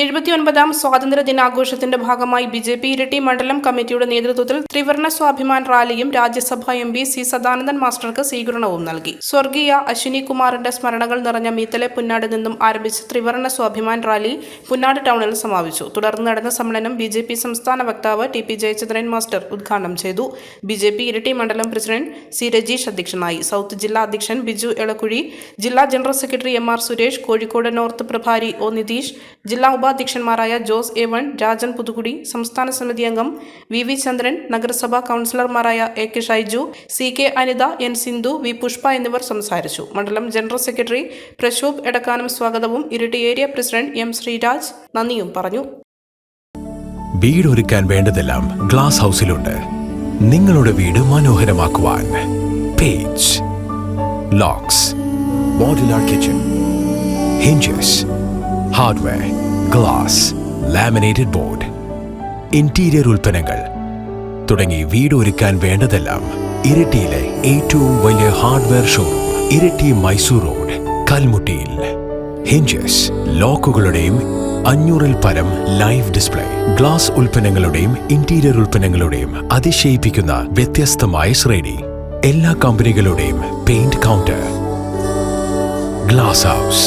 എഴുപത്തിയൊൻപതാം സ്വാതന്ത്ര്യ ദിനാഘോഷത്തിന്റെ ഭാഗമായി ബി ജെ പി ഇരട്ടി മണ്ഡലം കമ്മിറ്റിയുടെ നേതൃത്വത്തിൽ ത്രിവർണ സ്വാഭിമാൻ റാലിയും രാജ്യസഭാ എം പി സി സദാനന്ദൻ മാസ്റ്റർക്ക് സ്വീകരണവും നൽകി. സ്വർഗീയ അശ്വിനി കുമാറിന്റെ സ്മരണകൾ നിറഞ്ഞ മീത്തലെ പുന്നാട് നിന്നും ആരംഭിച്ച ത്രിവർണ സ്വാഭിമാൻ റാലി പുന്നാട് ടൗണിൽ സമാപിച്ചു. തുടർന്ന് നടന്ന സമ്മേളനം ബി ജെ പി സംസ്ഥാന വക്താവ് ടി പി ജയചന്ദ്രൻ മാസ്റ്റർ ഉദ്ഘാടനം ചെയ്തു. ബി ജെ പി ഇരട്ടി മണ്ഡലം പ്രസിഡന്റ് സി രജീഷ് അധ്യക്ഷനായി. സൗത്ത് ജില്ലാ അധ്യക്ഷൻ ബിജു എളക്കുഴി ജില്ലാ general secretary M R Suresh Kozhikode north പ്രഭാരി O Nitish ജില്ലാ ഉപാധ്യക്ഷന്മാരായ ജോസ് എ വൺ രാജൻ പുതുക്കുടി സംസ്ഥാന സമിതി അംഗം വി വി ചന്ദ്രൻ നഗരസഭാ കൗൺസിലർമാരായ A K Shaiju C K Anitha N Sindhu V Pushpa എന്നിവർ സംസാരിച്ചു. മണ്ഡലം ജനറൽ സെക്രട്ടറി പ്രശോഭ് എടക്കാനും സ്വാഗതവും Iritty area president M Sreeraj നന്ദിയും പറഞ്ഞു. വീട് ഒരുക്കാൻ വേണ്ടതെല്ലാം ഗ്ലാസ് ഹൗസിലുണ്ട്. നിങ്ങളുടെ വീട് മനോഹരമാക്കുവാൻ page. Locks. Modular kitchen hinges hardware glass laminated board interior ഉൽപ്പന്നങ്ങൾ തുടങ്ങി വീട് ഒരുക്കാൻ വേണ്ടതെല്ലാം ഇരട്ടിയിലെ ഏറ്റവും വലിയ hardware showroom Iritty Mysore road കൽമുട്ടിയിൽ. Hinges ലോക്കുകളുടെയും അഞ്ഞൂറിൽ പരം ലൈവ് ഡിസ്പ്ലേ ഗ്ലാസ് ഉൽപ്പന്നങ്ങളുടെയും ഇന്റീരിയർ ഉൽപ്പന്നങ്ങളുടെയും അതിശയിപ്പിക്കുന്ന വ്യത്യസ്തമായ ശ്രേണി. എല്ലാ കമ്പനികളുടെയും paint counter glass house